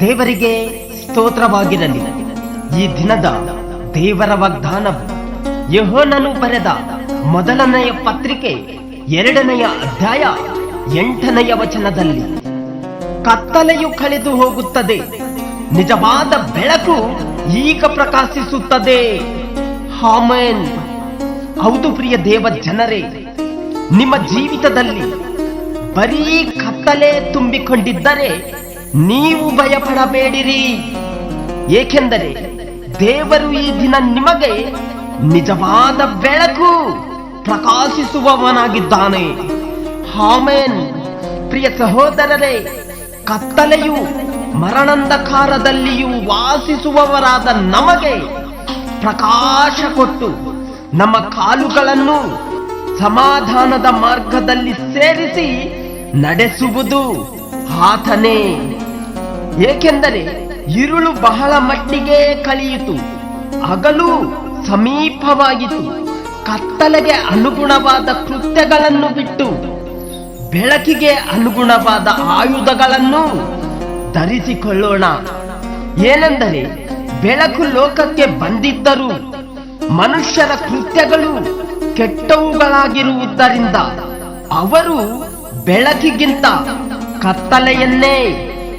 ದೇವರಿಗೆ ಸ್ತೋತ್ರವಾಗಿರಲಿ. ಈ ದಿನದ ದೇವರ ವಾಗ್ದಾನವು ಯಹೋನನು ಬರೆದ ಮೊದಲನೆಯ ಪತ್ರಿಕೆ ಎರಡನೆಯ ಅಧ್ಯಾಯ ಎಂಟನೆಯ ವಚನದಲ್ಲಿ. ಕತ್ತಲೆಯು ಕಳೆದು ಹೋಗುತ್ತದೆ. ನಿಜವಾದ ಬೆಳಕು ಈಗ ಪ್ರಕಾಶಿಸುತ್ತದೆ. ಹಾಮೇನ್ ಹೌದು ಪ್ರಿಯ ದೇವ ಜನರೇ ನಿಮ್ಮ ಜೀವಿತದಲ್ಲಿ ಬರೀ ಕತ್ತಲೆ ತುಂಬಿಕೊಂಡಿದ್ದರೆ ನೀವು ಭಯಪಡಬೇಡಿರಿ. ಏಕೆಂದರೆ ದೇವರು ಈ ದಿನ ನಿಮಗೆ ನಿಜವಾದ ಬೆಳಕು ಪ್ರಕಾಶಿಸುವವನಾಗಿದ್ದಾನೆ. ಹಾಮೇನ್ ಪ್ರಿಯ ಸಹೋದರರೇ, ಕತ್ತಲೆಯು ಮರಣಂಧಕಾರದಲ್ಲಿಯೂ ವಾಸಿಸುವವರಾದ ನಮಗೆ ಪ್ರಕಾಶ ಕೊಟ್ಟು ನಮ್ಮ ಕಾಲುಗಳನ್ನು ಸಮಾಧಾನದ ಮಾರ್ಗದಲ್ಲಿ ಸೇರಿಸಿ ನಡೆಸುವುದು ಆತನೇ ಏಕೆಂದರೆ ಇರುಳು ಬಹಳ ಮಟ್ಟಿಗೆ ಕಳೆಯಿತು ಹಗಲು ಸಮೀಪವಾಗಿತು ಕತ್ತಲೆಗೆ ಅನುಗುಣವಾದ ಕೃತ್ಯಗಳನ್ನು ಬಿಟ್ಟು, ಬೆಳಕಿಗೆ ಅನುಗುಣವಾದ ಆಯುಧಗಳನ್ನು ಧರಿಸಿಕೊಳ್ಳೋಣ. ಏನೆಂದರೆ ಬೆಳಕು ಲೋಕಕ್ಕೆ ಬಂದಿದ್ದರೂ ಮನುಷ್ಯರ ಕೃತ್ಯಗಳು ಕೆಟ್ಟವುಗಳಾಗಿರುವುದರಿಂದ ಅವರು ಬೆಳಕಿಗಿಂತ ಕತ್ತಲೆಯನ್ನೇ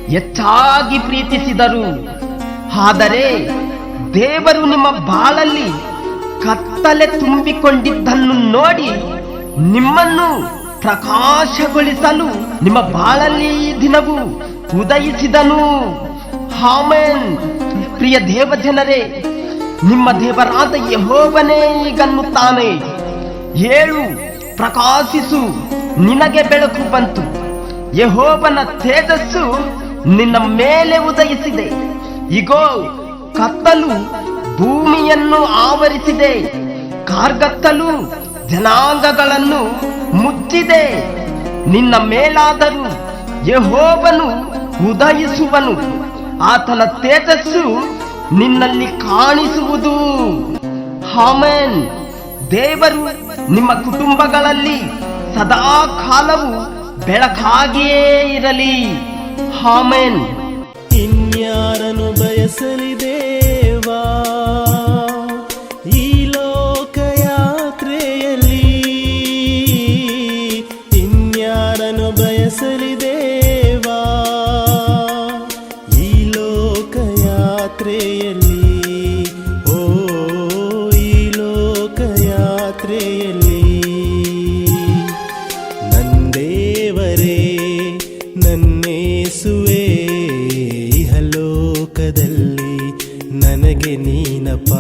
ಹೆಚ್ಚಾಗಿ ಪ್ರೀತಿಸಿದರು. ಆದರೆ ದೇವರು ನಿಮ್ಮ ಬಾಳಲ್ಲಿ ಕತ್ತಲೆ ತುಂಬಿಕೊಂಡಿದ್ದನ್ನು ನೋಡಿ ನಿಮ್ಮನ್ನು ಪ್ರಕಾಶಗೊಳಿಸಲು ನಿಮ್ಮ ಬಾಳಲ್ಲಿ ದಿನವೂ ಉದಯಿಸಿದನು. ಹಾಮೇನ್ ಪ್ರಿಯ ದೇವಜನರೇ, ನಿಮ್ಮ ದೇವರಾದ ಯಹೋವನೇ ಈಗನ್ನುತ್ತಾನೆ ಹೇಳು, ಪ್ರಕಾಶಿಸು, ನಿನಗೆ ಬೆಳಕು ಬಂತು. ಯಹೋವನ ತೇಜಸ್ಸು ನಿನ್ನ ಮೇಲೆ ಉದಯಿಸಿದೆ. ಇಗೋ, ಕತ್ತಲು ಭೂಮಿಯನ್ನು ಆವರಿಸಿದೆ. ಕಾರ್ಗತ್ತಲು ಜನಾಂಗಗಳನ್ನು ಮುಚ್ಚಿದೆ. ನಿನ್ನ ಮೇಲಾದರೂ ಯಹೋವನು ಉದಯಿಸುವನು. ಆತನ ತೇಜಸ್ಸು ನಿನ್ನಲ್ಲಿ ಕಾಣಿಸುವುದು. ಹಾಮೇನ್ ದೇವರು ನಿಮ್ಮ ಕುಟುಂಬಗಳಲ್ಲಿ ಸದಾ ಕಾಲವು ಬೆಳಕಾಗಿಯೇ ಇರಲಿ. ಹಾಮೇನ್ ಇನ್ಯಾರನು ಬಯಸಲಿ ದೇವಾ? ಈ ಲೋಕಯಾತ್ರೆಯಲ್ಲಿ ಇನ್ಯಾರನು ಬಯಸಲಿ ಈ ಲೋಕಯಾತ್ರೆಯಲ್ಲಿ ಓ ನನಗೆ ನೀನಪ್ಪ